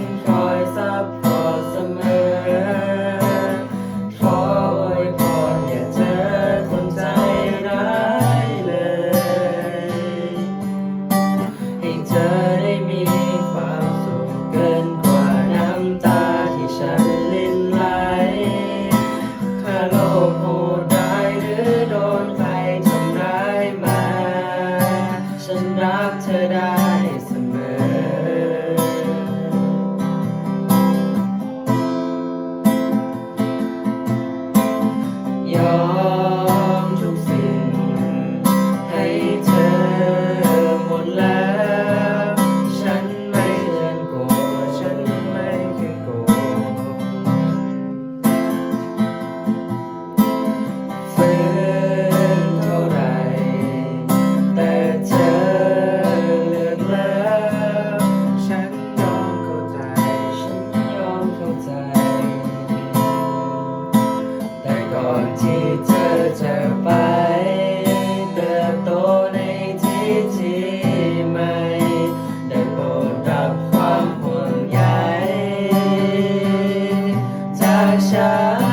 sunshine. ที่เธอจะไป เติโตในที่ที่ใม่ ได้ปรดรับความห่วงใยจากฉัน